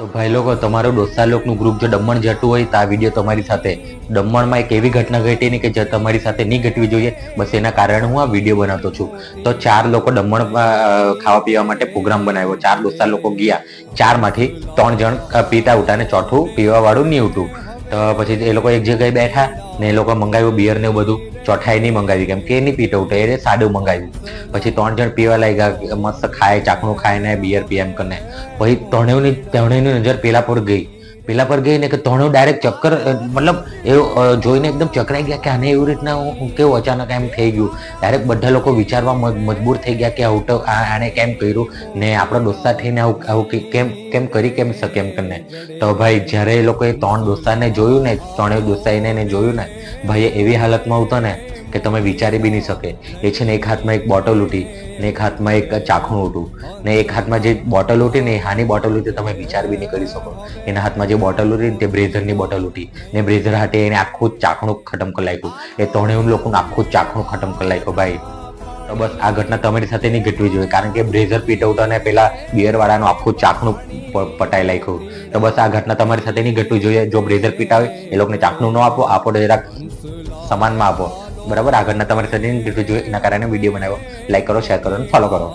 તો ભાઈ લોકો, તમારું ડોસા લોકનું ગ્રુપ જો દમણ જતું હોય તો આ વીડિયો તમારી સાથે, દમણમાં એક એવી ઘટના ઘટી ને કે જે તમારી સાથે નહીં ઘટવી જોઈએ, બસ એના કારણે હું આ વીડિયો બનાવતો છું. તો ચાર લોકો દમણ ખાવા પીવા માટે પ્રોગ્રામ બનાવ્યો. ચાર ડોસા લોકો ગયા. ચારમાંથી ત્રણ જણ પીતા ઉઠા ને ચોથું પીવાવાળું નહીં ઉઠું તો પછી એ લોકો એક જગ્યાએ બેઠા ને એ લોકો મંગાવ્યું બિયર ને એવું બધું. ચોથાઈ નહીં મંગાવી, કેમ કે એ નહીં પીતો ઉઠે, એ સાડું મંગાવ્યું. પછી ત્રણ જણ પીવા લાગ્યા, મસ્ત ખાય ચાકણું ખાય ને બિયર પી એમ કરીને. પછી ત્રણેયની ત્રણેયની નજર પેલા પર ગઈ. પેલા પર ગઈ ને કે ત્રણેય ડાયરેક્ટ ચક્કર મતલબ એ જોઈને એકદમ ચકરાઈ ગયા કે આને એવી રીતના હું- કેવું અચાનક એમ થઈ ગયું. ડાયરેક્ટ બધા લોકો વિચારવા મજબૂર થઈ ગયા કે આવું તો આને કેમ કર્યું? ને આપણા દોસ્તાર થઈને આવું આવું કેમ કેમ કરી, કેમ શકે એમ કરીને. તો ભાઈ, જ્યારે એ લોકોએ ત્રણ દોસ્તારને જોયું ને, ત્રણેય ડોસાઈને જોયું ને, ભાઈ એવી હાલતમાં હતો ને કે તમે વિચારી બી નહીં શકે. એ છે ને એક હાથમાં એક બોટલ ઉઠી ને એક હાથમાં એક ચાખણું ઉઠું ને એક હાથમાં જે બોટલ ઉઠી ને હાની બોટલ ઉઠી તમે વિચાર બી નહીં કરી શકો. એના હાથમાં જે બોટલ ઉઠી તે બ્રેઝરની બોટલ ઉઠી ને બ્રેઝર હાટે એને આખું ચાખણું ખતમ કરી નાખ્યું. એ ત્રણેય લોકોનું આખું ચાખણું ખતમ કરી નાખ્યું, ભાઈ. તો બસ આ ઘટના તમારી સાથે નહીં ઘટવી જોઈએ, કારણ કે બ્રેઝર પીટવતા ને પેલા બિયર વાળાનું આખું ચાખણું પટાઈ નાખ્યું. તો બસ આ ઘટના તમારી સાથે નહીં ઘટવી જોઈએ. જો બ્રેઝર પીટાવે, એ લોકોને ચાખણું ન આપો આપો જરાક સમાનમાં આપો. બરાબર? આગળના તમારી સાથે એના કારણે વીડિયો બનાવ્યો. લાઈક કરો શેર કરો અને ફોલો કરો.